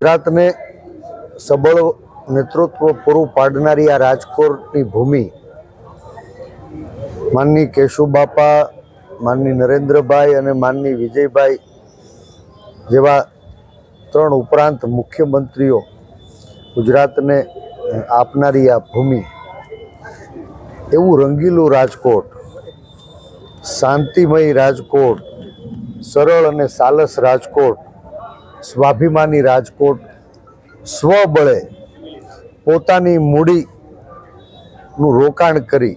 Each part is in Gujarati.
ગુજરાતને સબળ નેતૃત્વ પૂરું પાડનારી આ રાજકોટની ભૂમિ માનની કેશુબાપા, માનની નરેન્દ્રભાઈ અને માનની વિજયભાઈ જેવા ત્રણ ઉપરાંત મુખ્યમંત્રીઓ ગુજરાતને આપનારી આ ભૂમિ. એવું રંગીલું રાજકોટ, શાંતિમય રાજકોટ, સરળ અને સાલસ રાજકોટ સ્વાભિમાની રાજકોટ સ્વબળે પોતાની મૂડીનું રોકાણ કરી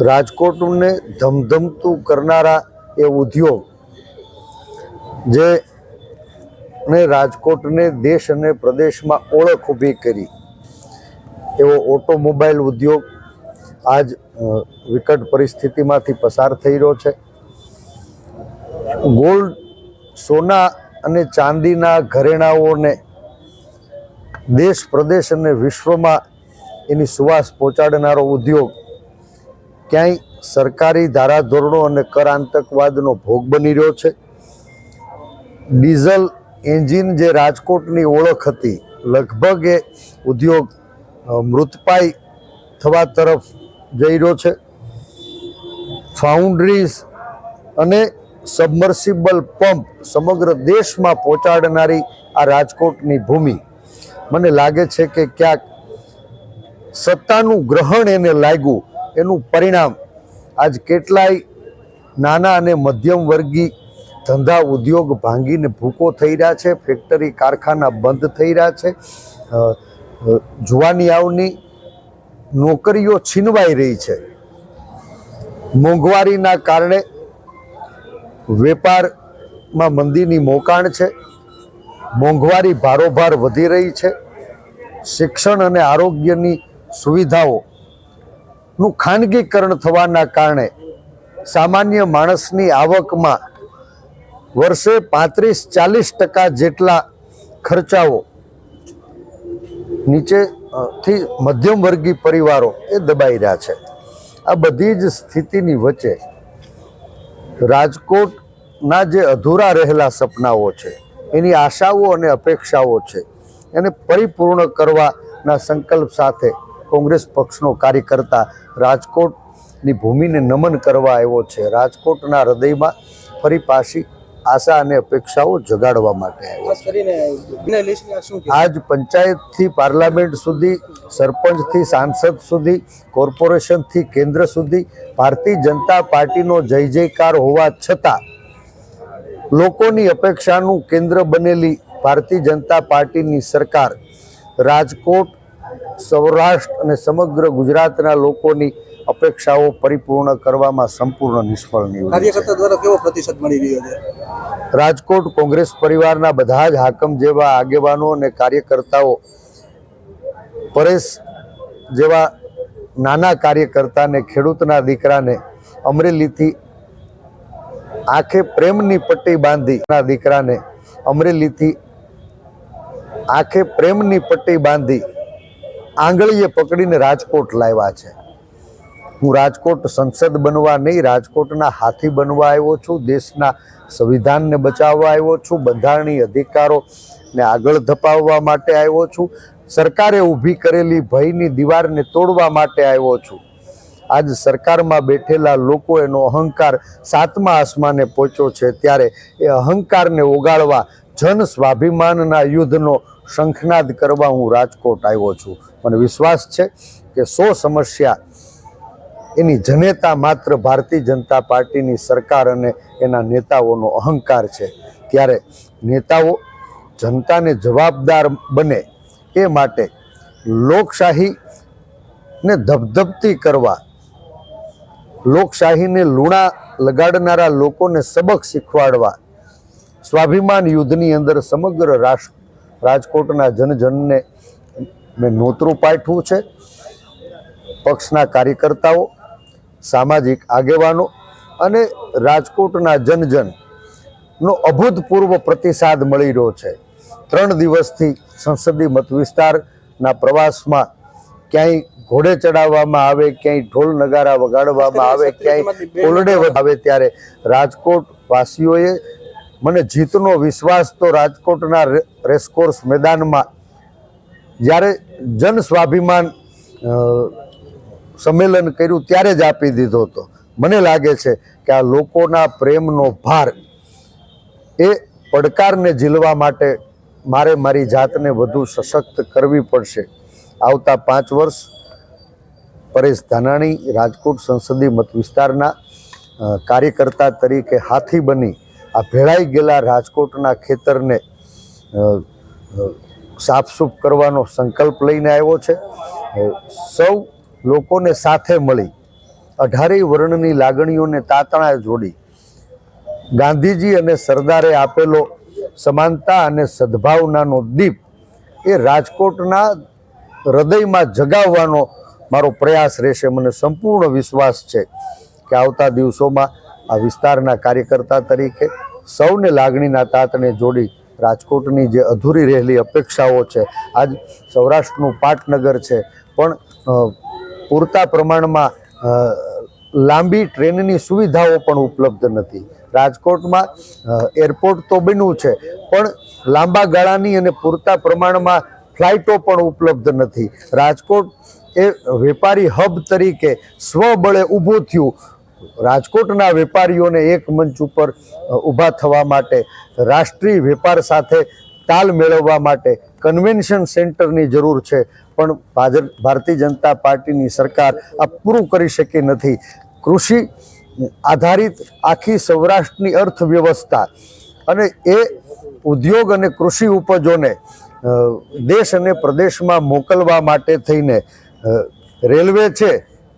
રાજકોટને ધમધમતું કરનારા એ ઉદ્યોગ જે ને રાજકોટને દેશ અને પ્રદેશમાં ઓળખ ઊભી કરી. એવો ઓટોમોબાઈલ ઉદ્યોગ આજ વિકટ પરિસ્થિતિમાંથી પસાર થઈ રહ્યો છે. ગોલ્ડ સોના અને ચાંદીના ઘરેણાઓને દેશ, પ્રદેશ અને વિશ્વમાં એની સુવાસ પહોંચાડનારો ઉદ્યોગ ક્યાંય સરકારી ધારાધોરણો અને કર આતંકવાદનો ભોગ બની રહ્યો છે. ડીઝલ એન્જિન જે રાજકોટની ઓળખ હતી, લગભગ એ ઉદ્યોગ મૃતપાય થવા તરફ જઈ રહ્યો છે. ફાઉન્ડ્રીઝ અને સબમર્સિબલ પંપ સમગ્ર દેશમાં પહોંચાડનારી આ રાજકોટની ભૂમિ. મને લાગે છે કે ક્યાંક સત્તાનું ગ્રહણ એને લાગ્યું, એનું પરિણામ આજ કેટલાય નાના અને મધ્યમ વર્ગી ધંધા ઉદ્યોગ ભાંગીને ભૂકો થઈ રહ્યા છે, ફેક્ટરી કારખાના બંધ થઈ રહ્યા છે. જુવાનિયાઓની નોકરીઓ છીનવાઈ રહી છે. મોંઘવારીના કારણે વેપારમાં મંદીની મોકાણ છે મોંઘવારી ભારોભાર વધી રહી છે શિક્ષણ અને આરોગ્યની સુવિધાઓનું ખાનગીકરણ થવાના કારણે સામાન્ય માણસની આવકમાં વર્ષે પાંત્રીસ ચાલીસ ટકા જેટલા ખર્ચાઓ નીચેથી અ, થી મધ્યમ વર્ગી પરિવારો એ દબાઈ રહ્યા છે. આ બધી જ સ્થિતિની વચ્ચે રાજકોટના જે અધૂરા રહેલા સપનાઓ છે એની આશાઓ અને અપેક્ષાઓ છે એને પરિપૂર્ણ કરવાના સંકલ્પ સાથે કોંગ્રેસ પક્ષનો કાર્યકર્તા રાજકોટની ભૂમિને નમન કરવા આવ્યો છે રાજકોટના હૃદયમાં ફરી પાછી આશા અને અપેક્ષાઓ જગાડવા માટે આવ્યો? આજ પંચાયતથી પાર્લામેન્ટ સુધી સરપંચથી સાંસદ સુધી કોર્પોરેશનથી કેન્દ્ર સુધી ભારતીય જનતા પાર્ટીનો જય જયકાર હોવા છતાં લોકોની અપેક્ષાનું કેન્દ્ર બનેલી ભારતીય જનતા પાર્ટીની સરકાર રાજકોટ સૌરાષ્ટ્ર અને સમગ્ર ગુજરાતના લોકોની અપેક્ષાઓ પરિપૂર્ણ કરવામાં સંપૂર્ણ નિષ્ફળ નીવડી કાર્યકર્તા દ્વારા કેવો પ્રતિસાદ મળી રહ્યો છે? રાજકોટ કોંગ્રેસ પરિવારના બધા જ હાકમ જેવા આગેવાનો અને કાર્યકર્તાઓ પરેશ જેવા નાના કાર્યકર્તાને ખેડૂતના દીકરાને અમરેલીથી આંખે પ્રેમની પટ્ટી બાંધી દીકરાને અમરેલીથી આંખે પ્રેમની પટ્ટી બાંધી આંગળીએ પકડીને રાજકોટ લાવ્યા છે. હું રાજકોટ સંસદ બનવા નહીં, રાજકોટના હાથી બનવા આવ્યો છું, દેશના સંવિધાનને બચાવવા આવ્યો છું, બંધારણીય અધિકારોને આગળ ધપાવવા માટે આવ્યો છું, સરકારે ઊભી કરેલી ભયની દીવારને તોડવા માટે આવ્યો છું. આજ સરકારમાં બેઠેલા લોકો એનો અહંકાર સાતમા આસમાને પહોંચ્યો છે ત્યારે એ અહંકારને ઓગાળવા જન સ્વાભિમાનના યુદ્ધનો શંખનાદ કરવા હું રાજકોટ આવ્યો છું. મને વિશ્વાસ છે કે સો સમસ્યા એની જનેતા માત્ર ભારતીય જનતા પાર્ટીની સરકાર અને એના નેતાઓનો અહંકાર છે. ત્યારે નેતાઓ જનતાને જવાબદાર બને એ માટે લોકશાહીને ધબધબતી કરવા લોકશાહીને લૂણા લગાડનારા લોકોને સબક શીખવાડવા સ્વાભિમાન યુદ્ધની અંદર સમગ્ર રાષ્ટ્ર રાજકોટના જનજનને મેં નોતરું પાઠવું છે. પક્ષના કાર્યકર્તાઓ, સામાજિક આગેવાનો અને રાજકોટના જનજનનો અભૂતપૂર્વ પ્રતિસાદ મળી રહ્યો છે. ત્રણ દિવસથી સંસદીય મત વિસ્તારના પ્રવાસમાં ક્યાંય ઘોડે ચડાવવામાં આવે ક્યાંય ઢોલ નગારા વગાડવામાં આવે ક્યાંય કોલડે આવે ત્યારે રાજકોટ વાસીઓએ મને જીતનો વિશ્વાસ તો રાજકોટના રેસકોર્સ મેદાનમાં. જ્યારે જન સ્વાભિમાન સંમેલન કર્યું ત્યારે જ આપી દીધો હતો. મને લાગે છે કે આ લોકોના પ્રેમનો ભાર એ પડકારને ઝીલવા માટે મારે મારી જાતને વધુ સશક્ત કરવી પડશે. આવતા પાંચ વર્ષ પરેશ ધાનાણી રાજકોટ સંસદીય મત વિસ્તારના કાર્યકર્તા તરીકે હાથી બની આ ભેળાઈ ગયેલા રાજકોટના ખેતરને સાફસૂફ કરવાનો સંકલ્પ લઈને આવ્યો છે. સૌ લોકોને સાથે મળી અઢારેય વર્ણની લાગણીઓને તાતણાએ જોડી ગાંધીજી અને સરદારે આપેલો સમાનતા અને સદભાવનાનો દીપ એ રાજકોટના હૃદયમાં જગાવવાનો મારો પ્રયાસ રહેશે. મને સંપૂર્ણ વિશ્વાસ છે કે આવતા દિવસોમાં આ વિસ્તારના કાર્યકર્તા તરીકે સૌને લાગણીના તાતને જોડી રાજકોટની જે અધૂરી રહેલી અપેક્ષાઓ છે, આજ સૌરાષ્ટ્રનું પાટનગર છે, પણ પૂરતા પ્રમાણમાં લાંબી ટ્રેનની સુવિધાઓ પણ ઉપલબ્ધ નથી. રાજકોટમાં એરપોર્ટ તો બન્યું છે, પણ લાંબા ગાળાની અને પૂરતા પ્રમાણમાં ફ્લાઇટો પણ ઉપલબ્ધ નથી. રાજકોટ એ વેપારી હબ તરીકે સ્વબળે ઊભું થયું. રાજકોટના વેપારીઓને એક મંચ ઉપર ઊભા થવા માટે, રાષ્ટ્રીય વેપાર સાથે તાલ મેળવવા માટે કન્વેન્શન સેન્ટરની જરૂર છે. પણ ભાજપ, ભારતીય જનતા પાર્ટીની સરકાર આ પૂરું કરી શકી નથી. કૃષિ આધારિત આખી સૌરાષ્ટ્રની અર્થવ્યવસ્થા અને એ ઉદ્યોગ અને કૃષિ ઉપજોને દેશ અને પ્રદેશમાં મોકલવા માટે થઈને રેલવે છે,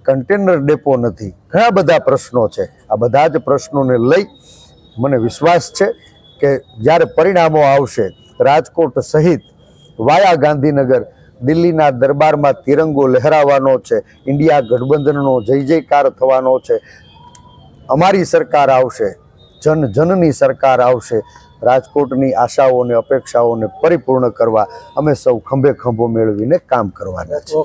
કન્ટેનર ડેપો નથી. ઘણા બધા પ્રશ્નો છે. આ બધા જ પ્રશ્નોને લઈ મને વિશ્વાસ છે કે જ્યારે પરિણામો આવશે, રાજકોટ સહિત વાયા ગાંધીનગર, દિલ્હીના દરબારમાં તિરંગો લહેરાવાનો છે, ઇન્ડિયા ગઠબંધનનો જય જયકાર થવાનો છે. અમારી સરકાર આવશે, જન જનની સરકાર આવશે રાજકોટની આશાઓને અપેક્ષાઓને પરિપૂર્ણ કરવા અમે સૌ ખંભે ખંભો મેળવીને કામ કરવાના છે